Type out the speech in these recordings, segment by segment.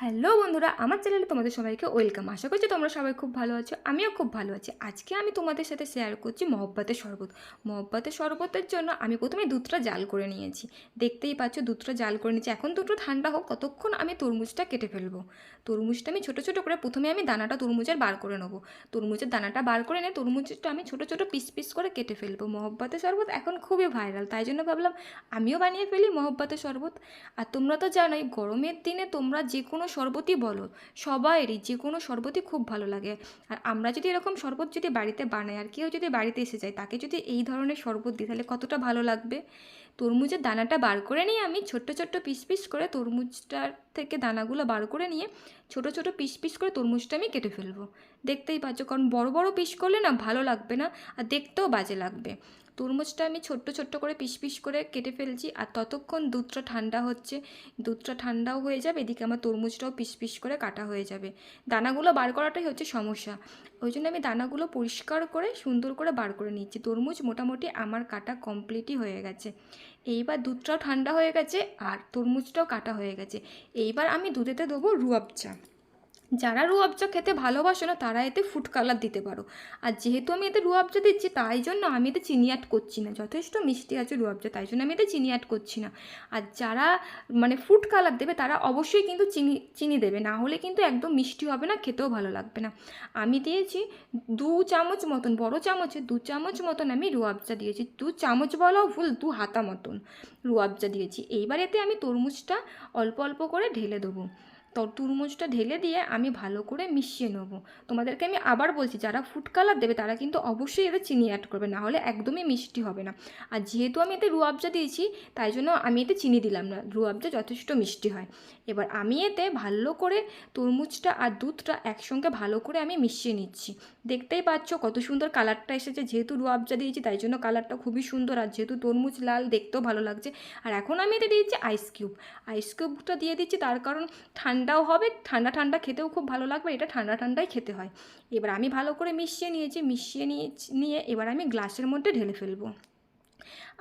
Hello বন্ধুরা, আমার চ্যানেলে তোমাদের সবাইকে ওয়েলকাম। আশা করছি তোমরা সবাই খুব ভালো আছো, আমিও খুব ভালো আছি। আজকে আমি তোমাদের সাথে শেয়ার করছি মহব্বতের শরবত। মহব্বতের শরবতের জন্য আমি প্রথমে দুধটা জাল করে নিয়েছি। দেখতেই পাচ্ছ দুধটা জাল করে নিয়েছি। এখন দুটো ঠান্ডা হোক, ততক্ষণ আমি তরমুজটা কেটে ফেলব। তরমুজটা আমি ছোটো ছোটো করে প্রথমে আমি দানাটা তরমুজের বার করে নেব। তরমুজের দানাটা বার করে নিয়ে তরমুজটা আমি ছোটো ছোটো পিস পিস করে কেটে ফেলব। মহব্বতের শরবত এখন খুবই ভাইরাল, তাই জন্য ভাবলাম আমিও বানিয়ে ফেলি মহব্বতের শরবত। আর তোমরা তো জানোই, গরমের দিনে তোমরা যে কোনো শরবতই বলো। সবাইয়েরই যে কোনো শরবতই খুব ভালো লাগে। আর আমরা যদি এরকম শরবত যদি বাড়িতে বানাই, আর কেউ যদি বাড়িতে এসে যায়, তাকে যদি এই ধরনের শরবত দিই, তাহলে কতটা ভালো লাগবে? তরমুজের দানাটা বার করে নিয়ে আমি ছোট্ট ছোট্ট পিস পিস করে তরমুজটার থেকে দানাগুলো বার করে নিয়ে ছোট ছোট পিস পিস করে তরমুজটা আমি কেটে ফেলব। দেখতেই পাচ্ছ কারণ বড় বড় পিস করলে না ভালো লাগবে না আর দেখতেও বাজে লাগবে। তরমুজটা আমি ছোট্ট ছোট্ট করে পিস পিস করে কেটে ফেলছি আর ততক্ষণ দুধটা ঠান্ডা হচ্ছে। দুধটা ঠান্ডাও হয়ে যাবে, এদিকে আমার তরমুজটাও পিস পিস করে কাটা হয়ে যাবে। দানাগুলো বার করাটাই হচ্ছে সমস্যা। ওই জন্য আমি দানাগুলো পরিষ্কার করে সুন্দর করে বার করে নিচ্ছি। তরমুজ মোটামুটি আমার কাটা কমপ্লিটই হয়ে গেছে। এইবার দুধটাও ঠান্ডা হয়ে গেছে আর তরমুজটাও কাটা হয়ে গেছে। এইবার আমি দুধেতে দেবো রুয়াবচা যারা রু রুয়াবজা খেতে ভালোবাসো না, তারা এতে ফুড কালার দিতে পারো। আর যেহেতু আমি এতে রুয়াবজা দিচ্ছি, তাই জন্য আমি এতে চিনি অ্যাড করছি না। যথেষ্ট মিষ্টি আছে রুয়াবজা তাই জন্য আমি এতে চিনি অ্যাড করছি না। আর যারা মানে ফুড কালার দেবে, তারা অবশ্যই কিন্তু চিনি চিনি দেবে। না হলে কিন্তু একদম মিষ্টি হবে না, খেতেও ভালো লাগবে না। আমি দিয়েছি দু চামচ মতন, বড় চামচে দু চামচ মতন আমি রু রুয়াবজা দিয়েছি। দু চামচ বলাও ভুল, দু হাতা মতন রুয়াবজা দিয়েছি। এইবার এতে আমি তরমুজটা অল্প অল্প করে ঢেলে দেবো। তরমুজটা ঢেলে দিয়ে আমি ভালো করে মিশিয়ে নেব। তোমাদেরকে আমি আবার বলছি, যারা ফুড কালার দেবে তারা কিন্তু অবশ্যই এতে চিনি অ্যাড করবে, না হলে একদমই মিষ্টি হবে না। আর যেহেতু আমি এতে রুয়াবজা দিয়েছি, তাই জন্য আমি এতে চিনি দিলাম না রুয়াবজা যথেষ্ট মিষ্টি হয়। এবার আমি এতে ভালো করে তরমুজটা আর দুধটা একসঙ্গে ভালো করে আমি মিশিয়ে নিচ্ছি। দেখতেই পাচ্ছ কত সুন্দর কালারটা এসেছে, যেহেতু রুয়াবজা দিয়েছি, তাই জন্য কালারটা খুবই সুন্দর, আর যেহেতু তরমুজ লাল দেখতেও ভালো লাগছে। আর এখন আমি এতে দিয়েছি আইস কিউব আইস কিউবটা দিয়ে দিচ্ছি, তার কারণ ঠান্ডাও হবে, ঠান্ডা ঠান্ডা খেতেও খুব ভালো লাগবে, এটা ঠান্ডা ঠান্ডাই খেতে হয়। এবার আমি ভালো করে মিশিয়ে নিয়েছি, মিশিয়ে নিয়ে নিয়ে এবার আমি গ্লাসের মধ্যে ঢেলে ফেলব।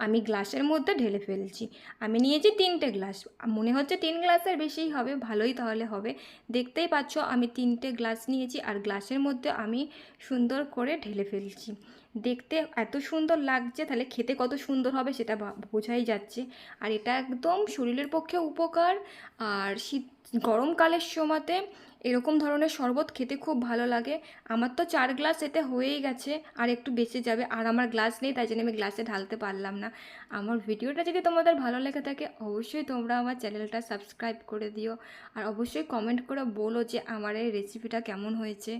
আমি গ্লাসের মধ্যে ঢেলে ফেলছি। আমি নিয়েছি তিনটে গ্লাস। মনে হচ্ছে তিন গ্লাসের বেশিই হবে, ভালোই তাহলে হবে। দেখতেই পাচ্ছ আমি তিনটে গ্লাস নিয়েছি, আর গ্লাসের মধ্যে আমি সুন্দর করে ঢেলে ফেলছি। দেখতে এত সুন্দর লাগছে, তাহলে খেতে কত সুন্দর হবে সেটা বোঝাই যাচ্ছে। আর এটা একদম শরীরের পক্ষে উপকার। আর শীত, গরমকালের সময়তে এরকম ধরনের শরবত খেতে খুব ভালো লাগে। আমার তো চার গ্লাস এতে হয়েই গেছে, আর একটু বেঁচে যাবে। আর আমার গ্লাস নেই, তাই জন্য আমি গ্লাসে ঢালতে পারলাম না। আমার ভিডিওটা যদি তোমাদের ভালো লেগে থাকে, অবশ্যই তোমরা আমার চ্যানেলটা সাবস্ক্রাইব করে দিও। আর অবশ্যই কমেন্ট করে বলো যে আমার এই রেসিপিটা কেমন হয়েছে।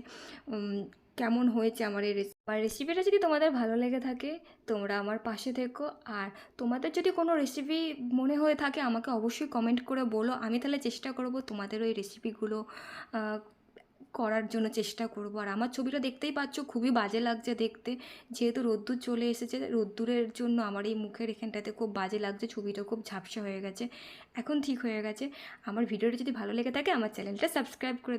কেমন হয়েছে আমার এই রেসিপি আমার রেসিপিটা যদি তোমাদের ভালো লেগে থাকে, তোমরা আমার পাশে থেকো। আর তোমাদের যদি কোনো রেসিপি মনে হয়ে থাকে, আমাকে অবশ্যই কমেন্ট করে বলো। আমি তাহলে চেষ্টা করব তোমাদের ওই রেসিপিগুলো করার জন্য চেষ্টা করব। আর আমার ছবিটা দেখতেই পাচ্ছ, খুবই বাজে লাগছে দেখতে। যেহেতু রোদ্দুর চলে এসেছে, রোদ্দুরের জন্য আমার এই মুখের এখানটাতে খুব বাজে লাগছে, ছবিটা খুব ঝাপসা হয়ে গেছে। এখন ঠিক হয়ে গেছে। আমার ভিডিওটা যদি ভালো লেগে থাকে, আমার চ্যানেলটা সাবস্ক্রাইব করে